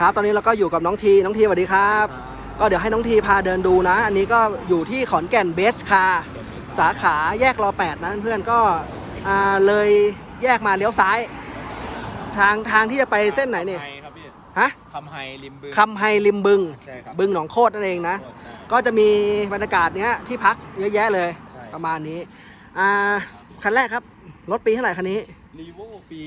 ครับ ตอนนี้เราก็อยู่กับน้องทีน้องทีสวัสดีครับ ก็เดี๋ยวให้น้องทีพาเดินดูนะ อันนี้ก็อยู่ที่ขอนแก่นเบสคาสาขาแยกรอ8นะเพื่อนๆก็อ่าเลยแยกมาเลี้ยวซ้าย ทางทางที่จะไปเส้นไหนเนี่ยไฮครับพี่ฮะคำไฮริมบึงคำไฮริมบึงใช่ครับบึงหนองโคตรนั่นเองนะใช่ก็จะมีบรรยากาศเนี้ยที่พักเยอะแยะเลยใช่ประมาณนี้ อ่า คันแรกครับ รถปีเท่าไหร่คันนี้ รีโวปี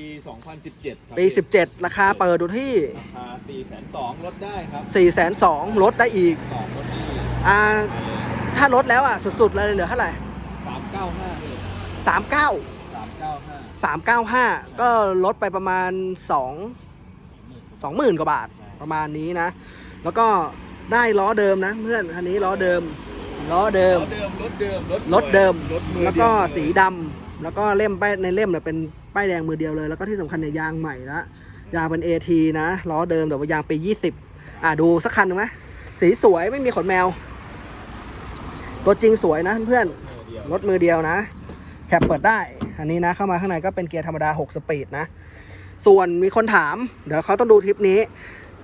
2017 ครับปีพี่17 ราคาเปิดดูที่ราคา4 2 0 0ลดได้ครับ4 2 0 0ลดได้อีก2ลดได้อ่า ถ้าลดแล้วอะ สุดๆเลยเหลือเท่าไหร่ 395พี่39 395 395 ก็ลดไปประมาณ 2 20,000 กว่าบาท ประมาณนี้นะ แล้วก็ได้ล้อเดิมนะ เพื่อน คันนี้ล้อเดิม ล้อเดิม รถเดิมรถเดิมรถรถเดิม รถมือแล้วก็เยสีดำแล้วก็เล่มป้ายในเล่มเนี่ยเป็น ป้ายแดงมือเดียวเลย แล้วก็ที่สำคัญเนี่ยยางใหม่ละยางเป็น AT นะล้อเดิมแต่ว่ายางปี 20 อะดูสักคันหนึ่งไหมสีสวยไม่มีขนแมว ตัวจริงสวยนะเพื่อนมือเดียวๆรถมือเดียวนะ แคปเปิดได้ อันนี้นะเข้ามาข้างในก็เป็นเกียร์ธรรมดา 6 สปีดนะ ส่วนมีคนถาม เดี๋ยวเขาต้องดูทริปนี้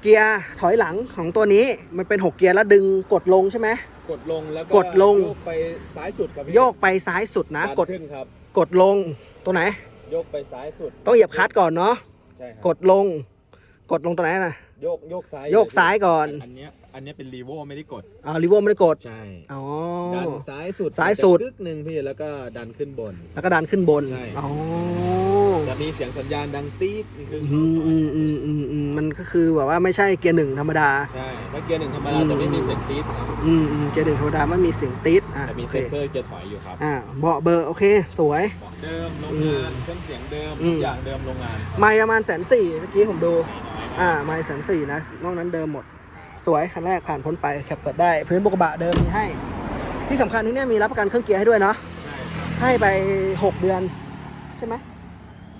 เกียร์ถอยหลังของตัวนี้มันเป็น 6 เกียร์แล้วดึงกดลงใช่ไหมกดลงแล้วกดลงโยกไปซ้ายสุดครับพี่โยกไปซ้ายสุดนะดักดขึ้นครับกดลงตัวไหนโยกไปซ้ายสุด ต้องเหยียบคลัตช์ก่อนเนาะใช่ครับกดลง กดลงตัวไหนนะ โยกโยกซ้ายโยกซ้ายก่อน อันเนี้ย อันเนี้ยเป็นรีโวไม่ได้กด อ่าลิเวอร์ไม่ได้กด ใช่ อ๋อ ดันซ้ายสุดซ้ายสุดจะกึกหนึ่งพี่แล้วก็ดันขึ้นบน แล้วก็ดันขึ้นบน ใช่ อ๋อ จะมีเสียงสัญญาณดังตี๊ดนี่คืออืมอืมอืมอืมอืมมันก็คือแบบว่าไม่ใช่เกียร์หนึ่งธรรมดา ใช่ถ้าเกียร์หนึ่งธรรมดาจะไม่มีเสียงตี๊ดครับอืมอืมเกียร์หนึ่งธรรมดาไม่มีเสียงตี๊ดอะจะมีโอเคเซ็นเซอร์เกียร์ถอยอยู่ครับอ่าเบาะเบอร์โอเค สวยเบาะเดิมโรงอืมงานเครื่องเสียงเดิมอืมทุกอย่างเดิมโรงงานไม่ประมาณแสนสี่เมื่อกี้ผมดูน้อยๆอ่าไม่แสนสี่นะ นอกนั้นเดิมหมด สวยคันแรกผ่านพ้นไปแคปเปิดได้ พื้นบกกระบะเดิมมีให้ ที่สำคัญที่เนี่ยมีรับประกันเครื่องเกียร์ให้ด้วยเนาะใช่ให้ไป 6 เดือน ใช่ไหม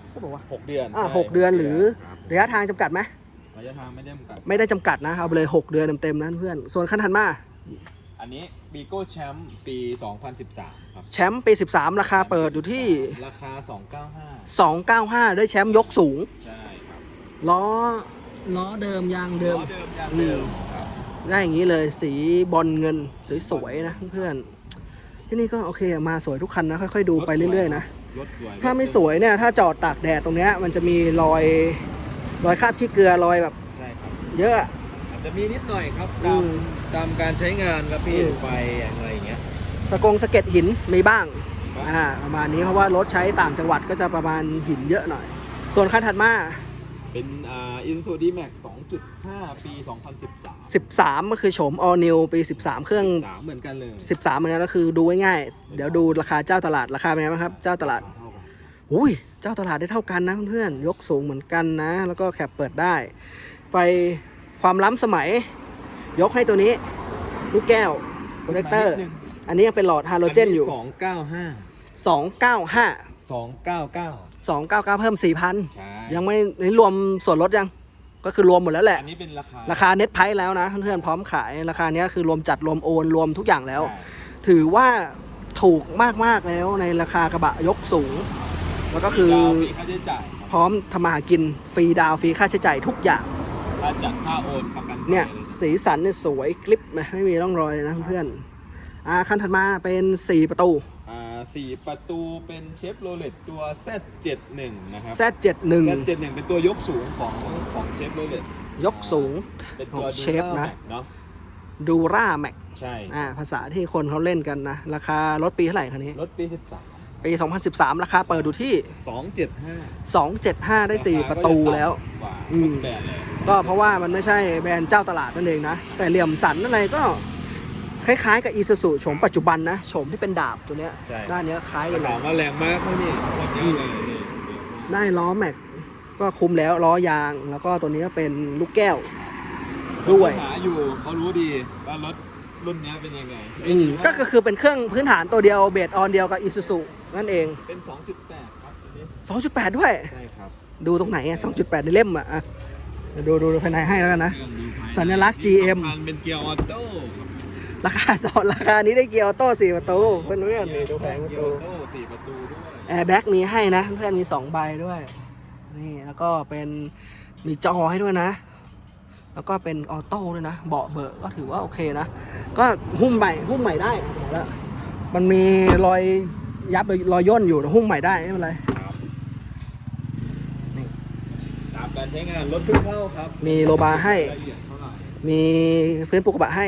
ใช่ปะวะหกเดือนอ่าใช่หกเดือนหรือระยะทางจำกัดไหมระยะทางไม่ได้จำกัดไม่ได้จำกัดนะเอาไปเลย 6 เดือนเต็มๆนะเพื่อนส่วนคันถัดมา อันนี้บีโก้แชมป์ปี 2013 ครับแชมป์ปี 13 ราคาเปิดอยู่ที่ราคา 295ได้แชมป์ยกสูง295ใช่ครับล้อล้อเดิมยางเดิมล้อเดิมยางเดิมครับ ได้อย่างนี้เลยสีบอลเงินสวยๆนะเพื่อนๆที่นี่ก็โอเคอะมาสวยทุกคันนะค่อยๆดูไปเรื่อยๆนะรถสวยถ้าไม่สวยเนี่ยถ้าจอดตากแดดตรงเนี้ยมันจะมีรอยรอยคราบขี้เกลือรอยแบบใช่ครับเยอะอะอาจจะมีนิดหน่อยครับอืตามมตามการใช้งานครับพี่อืมไฟอะไรอย่างเงี้ยสะกงสะเก็ดหินมีบ้างบ้างอ่าประมาณนี้เพราะว่ารถใช้ต่างจังหวัดก็จะประมาณหินเยอะหน่อย ส่วนคันถัดมา เป็นอ่าอินซูดีแม็ก2.5ปี2013 13 ก็คือโฉม all new ปี 13 เครื่อง3เหมือนกันเลย13 เหมือนกันก็คือดูง่ายๆเดี๋ยวดูราคาเจ้าตลาดราคาเป็นไงบ้างครับ เจ้าตลาด เท่ากันอุ้ย เจ้าตลาดได้เท่ากันนะเพื่อนๆยกสูงเหมือนกันนะ แล้วก็แคปเปิดได้ ไฟความล้ำสมัย ยกให้ตัวนี้ ลูกแก้วโปรเจคเตอร์ อันนี้ยังเป็นหลอดฮาโลเจนอยู่295 295 299 299เพิ่ม4,000ใช่ยังไม่นี่รวมส่วนลดยัง ก็คือรวมหมดแล้วแหละ อันนี้เป็นราคาราคาเน็ตไพร์แล้วนะเพื่อนๆพร้อมขายราคาเนี้ยคือรวมจัดรวมโอนรวมทุกอย่างแล้ว ใช่ถือว่าถูกมากๆแล้วในราคากระบะยกสูง แล้วก็คือดาวฟรีค่าใช้จ่ายครับพร้อมทำมาหากินฟรีดาวน์ฟรีค่าใช้จ่ายทุกอย่าง ค่าจัดค่าโอนประกันภัเนี่ยลสีสันเนี่ยสวยกลิปนะไม่มีร่องรอยเลยนะเพื่อนๆอ่าคันถัดมาเป็น 4 ประตูอ่า สี่ประตูเป็นเชฟโรเลตตัว Z71 นะครับ Z71 Z71 เป็นตัวยกสูงของของเชฟโรเลตยกสูงเป็นขตัอวงเชฟนะเนาะดูร่าแม็กใช่อ่าภาษาที่คนเขาเล่นกันนะ ราคารถปีเท่าไหร่คันนี้ รถปีปี 2013 ราคาเปิดดูที่13 275 275 ได้ 4 ประตูแล้วกว่าอืมแบรนด์เลยก็เพราะว่ามันไม่ใช่แบรนด์เจ้าตลาดนั่นเองนะ แต่เหลี่ยมสันอะไรก็ คล้ายๆ กับอีซูซูโฉมปัจจุบันนะโฉมที่เป็นดาบตัวเนี้ย ใช่ ด้านเนี้ยคล้ายกันเลถายมว่าแรงมากไหมนี่โคตรเยอะเลยนี่ได้ล้อแม็กก็คุ้มแล้วล้อยาง แล้วก็ตัวนี้ก็เป็นลูกแก้ว ด้วย หาอยู่เขารู้ดีว่ารถรุ่นเนี้ยเป็นยังไงอืมก็ก็คือเป็นเครื่องพื้นฐานตัวเดียวเบสออนเดียวกับอีซูซูนั่นเอง เป็น 2.8 ครับอันนี้2.8 ด้วย ใช่ครับดูตรงไหนอะ2.8 ในเล่มอะอะเดี๋ยวดูดูดูภายในให้แล้วกันนะ เครื่องดูภายในสัญลักษณ์ GM ที่สำคัญเป็นเกียร์ออโต้ค รับราคาสองราคานี้ได้เกียร์ออโต้สี่ประตูเพื่อนเพื่อนๆนี่ดูแผงประเกียตูร์ออโต้สี่ประตูด้วยแอร์แบ็กมีให้นะเพื่อนมี2ใบด้วย นี่แล้วก็เป็นมีจอให้ด้วยนะ แล้วก็เป็นออโต้ด้วยนะเบาะเบอะก็ถือว่าโอเคนะ ก็หุ้มใหม่หุ้มใหม่ได้บอกแล้วมันมีรอยยับรอยย่นอยู่แต่หุ้มใหม่ได้ไม่เป็นไรครับนี่ตามการใช้งานรถเพิ่งเข้าครับ มีโลบาร์ให้ละเอียดเท่าไหร่มีพื้นปูกระบะให้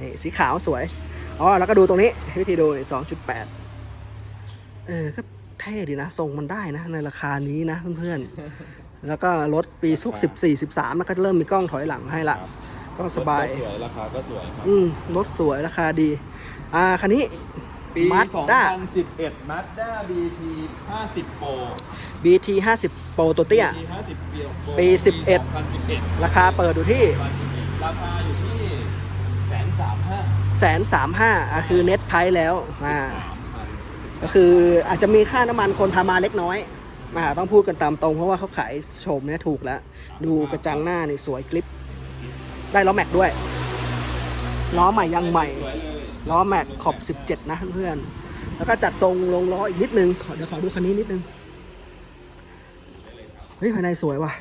นี่สีขาวสวย อ๋อ แล้วก็ดูตรงนี้ วิธีดูสองจุดแปดเออ ก็เท่ดีนะทรงมันได้นะ ในราคานี้นะเพื่อนๆ แล้วก็รถปีสุกสิบสี่สิบสามมันก็เริ่มมีกล้องถอยหลังให้ละครับก็สบายรถก็สวย ราคาก็สวยครับ อืม รถสวยราคาดี อ่า คันนี้ปี Mazda 2011 Mazda BT 50 Pro BT 50 Pro ตัวเตี้ย BT 50 Pro ปี 11 2011 ราคาเปิดอยู่ที่ ราคาอยู่ที่แสนสามห้า แสนสามห้าคือเน็ตไพรแล้วอ่าก็คืออาจจะมีค่าน้ำมันคนพามาเล็กน้อยมาต้องพูดกันตามตรงเพราะว่าเขาขายโฉมเนี่ยถูกแล้ว ดูกระจังหน้านี่สวยกลิป ได้ล้อแม็กด้วย ล้อใหม่ยังใหม่ ล้อแม็กขอบ 17 นะเพื่อนแล้วก็จัดทรงลงล้ออีกนิดนึงเดี๋ยวขอดูคันนี้นิดนึง เฮ้ยภายในสวยว่ะ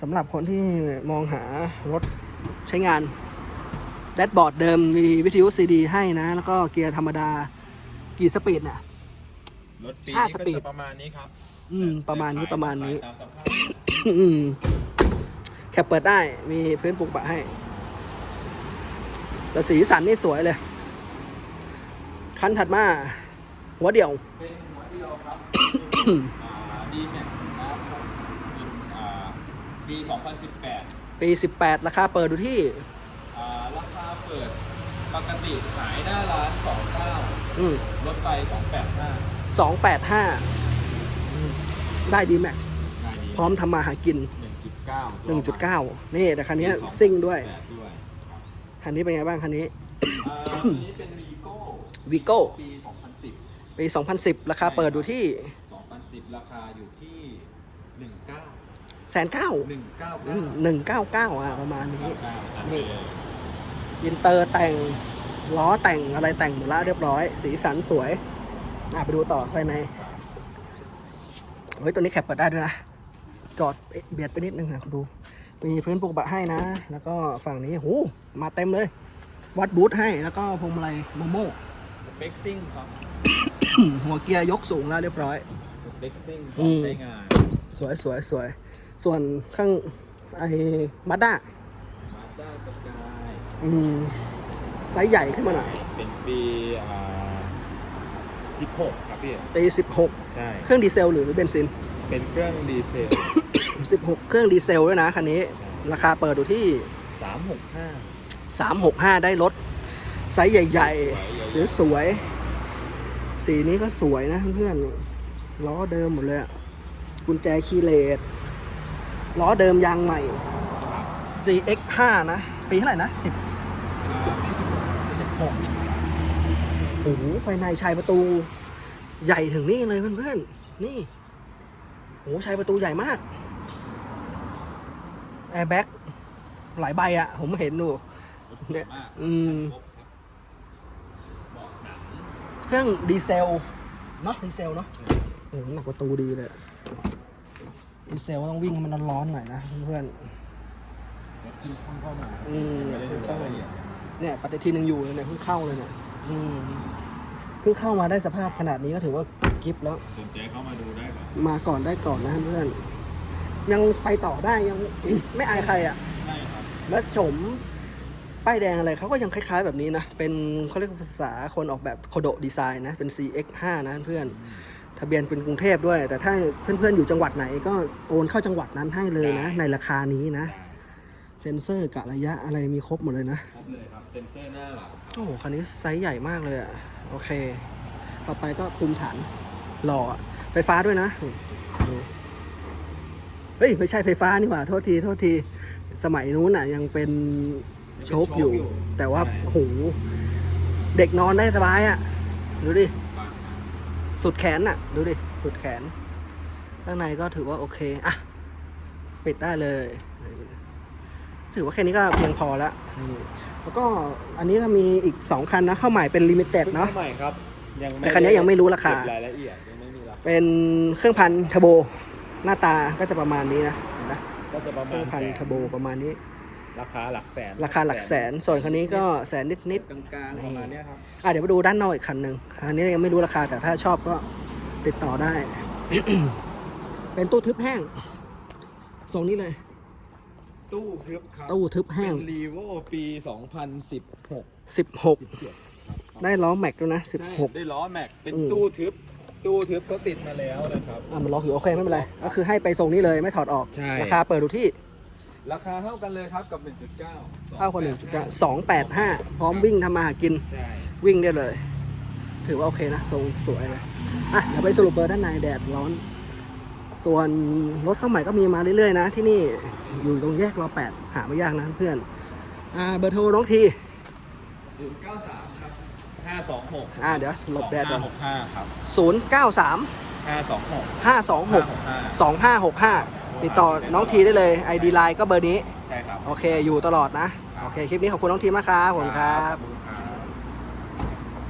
สำหรับคนที่มองหารถใช้งาน แดชบอร์ดเดิมมีวิทยุซีดีให้นะ แล้วก็เกียร์ธรรมดากี่สปีดเนี่ย รถปีห้านี้สก็ปีดจะประมาณนี้ครับอืม ประมาณนี้ประมาณนี้ตามสภาพอืมแคปเปิดได้มีพื้นปลูกปะให้ แต่สีสันนี่สวยเลย คันถัดมา หัวเดี่ยว เป็นหัวเดียวครับ ดีแม็กนะครับอ่าปี 2018 ปี 18 ราคาเปิดดูที่อ่าราคาเปิด ปกติขายหน้าร้าน29อืมลดไป285 285ได้ดีแม็กงานนี้พร้อมทำมาหากิน1.9 1.9 นี่แต่คันนี้ซิ่งด้วย ด้วยครับคันนี้เป็นไงบ้างคันนี้อ่าอันนี้เป็นวีโก้วิโก้ปี2010ปี 2010 ราคาเปิดดูที่2010ราคาอยู่ที่19แสนเก้า199หนึ่งเก้าเก้าอะประมาณนี้99จัดไปเลย อินเตอร์แต่งล้อแต่งอะไรแต่งหมดแล้วเรียบร้อย สีสันสวยอะไปดูต่อภายในเฮ้ยตัวนี้แคปเปิดได้ด้วยนะ จอดเบียดไปนิดนึงนะคุณดู มีพื้นปลูกบะให้นะ แล้วก็ฝั่งนี้หูมาเต็มเลย วัดบูทให้แล้วก็พวงมาลัยโมโม่สเปคซิ่งครับ หัวเกียร์ยกสูงแล้วเรียบร้อยสเปคซิ่งพอืร้อมมใช้งาน สวยสวยสวย ส่วนข้างไอ้มาด้ามาด้าสกาย อืมไซส์ใหญ่ขึ้นมาหน่อยเป็นปีอ่า16 ครับพี่ ปี16 ใช่ เครื่องดีเซลหรือเบนซิน เป็นเครื่องดีเซล 16 เครื่องดีเซลด้วยนะคันนี้ ราคาเปิดอยู่ที่ 365 365 ได้รถไซส์ใหญ่ๆสวยๆสีนี้ก็สวยนะเพื่อนๆล้อเดิมหมดเลยอะกุญแจคีย์เลสล้อเดิมยางใหม่ CX5 นะ ปีเท่าไหร่นะ 10อ่าปี 16 16โอ้โหภายในชายประตู ใหญ่ถึงนี่เลยเพื่อนๆ นี่โอ้โหชายประตูใหญ่มากแอร์แบ็กหลายใบอะผมเห็นดูเนี่ยอืมครบครับเบาะหนังเครื่องดีเซลเนาะดีเซลเนาะโอ้โหหนักประตูดีเลยอะดีเซลต้องวิ่งให้มันร้อนๆหน่อยนะเพื่อนรถขึ้นข้างเข้ามา อืมไม่ได้ดูรายละเอียดๆเนี่ยปฏิทินยังอยู่เลยเนี่ยเพิ่งเข้าเลยเนี่ยอืมเพิ่งเข้ามาได้สภาพขนาดนี้ก็ถือว่ากิฟต์แล้ว สนใจเข้ามาดูได้ก่อนมาก่อนได้ก่อนนะเพื่อนยังไปต่อได้ยัง ไม่อายใครอะใช่ครับแล้วโฉมป้ายแดงอะไรเขาก็ยังคล้าย ๆ แบบนี้นะ เป็นเขาเรียกภาษาคนออกแบบโคโดดีไซน์นะ เป็น CX5 นะเพื่อนทะเบียนเป็นกรุงเทพด้วย แต่ถ้าเพื่อนๆอยู่จังหวัดไหนก็โอนเข้าจังหวัดนั้นให้เลยนะ ในราคานี้นะ เซ็นเซอร์กะระยะอะไรมีครบหมดเลยนะ ครบเลยครับ เซ็นเซอร์หน้าหลังครับโอ้โห คันนี้ไซส์ใหญ่มากเลยอะโอเค ต่อไปก็คุมฐานหล่ออะไฟฟ้าด้วยนะนี่ดูเฮ้ย ไม่ใช่ไฟฟ้านี่หว่า โทษที โทษที สมัยนู้นอะ ยังเป็นโชคอยู่ แต่ว่าโอ้โหเด็กนอนได้สบายอะ ดูดิบางมากสุดแขนอะ ดูดิ สุดแขน ข้างในก็ถือว่าโอเค อะ ปิดได้เลย ถือว่าแค่นี้ก็เพียงพอแล้วนี่แล้วก็อันนี้ก็มีอีก 2 คันนะเข้าใหม่เป็นลิมิเต็ดเนาะใหม่ครับยังแต่คันนี้ยังไม่รู้ราคาเก็บรายละเอียดยังไม่มีราคาเป็นเครื่องพันเทอร์โบหน้าตาก็จะประมาณนี้นะเห็นไหมก็จะประเคมารื่ณองพันแสนเทอร์โบประมาณนี้ ราคาหลักแสนราคาหลักแสนส่วนคันนี้ก็แสนนิดนิดกลางๆประมาณเนี้ยครับๆอะเดี๋ยวมาดูด้านนอกอีกคันหนึ่งอันนี้ยังไม่รู้ราคาแต่ถ้าชอบก็ติดต่อได้ เป็นตู้ทึบแห้งทรงนี้เลย ตู้ทึบครับตู้ทึบแห้ง เป็นรีโวปี 2016 16 17ได้ล้อแม็กด้วยนะ ใช่16 ได้ล้อแม็ก เป็นอืม ตู้ทึบ ตู้ทึบเขาติดมาแล้วนะครับ อะมันล็อกอยู่โอเคไม่เป็นไร ก็คือให้ไปทรงนี้เลยไม่ถอดออกใช่ ราคาเปิดดูที่ราคาเท่ากันเลยครับกับ 1.9 เท่าคนหนึ่งจุดสองแปดห้าพร้อมวิ่งทำมาหากินใช่ วิ่งได้เลย ถือว่าโอเคนะ ทรงสวยเลยอะเดี๋ยวไปสรุปเบอร์ด้านในแดดร้อน ส่วนรถเข้าใหม่ก็มีมาเรื่อยๆนะ ที่นี่อยู่ตรงแยกรอแปดหาไม่ยากนะเพื่อนอ่าเบอร์โทรน้องที093ครับ526อ่าเดี๋ยวหลบแดดก่อน565ครับศูนย์เก้าสาม526ห้าสองหก565สองห้าหกห้าติดต่อน้องทีได้เลย ID Line ก็เบอร์นี้ ใช่ครับ โอเค อยู่ตลอดนะ โอเค คลิปนี้ขอบคุณน้องทีมากครับผมครับขอบคุณ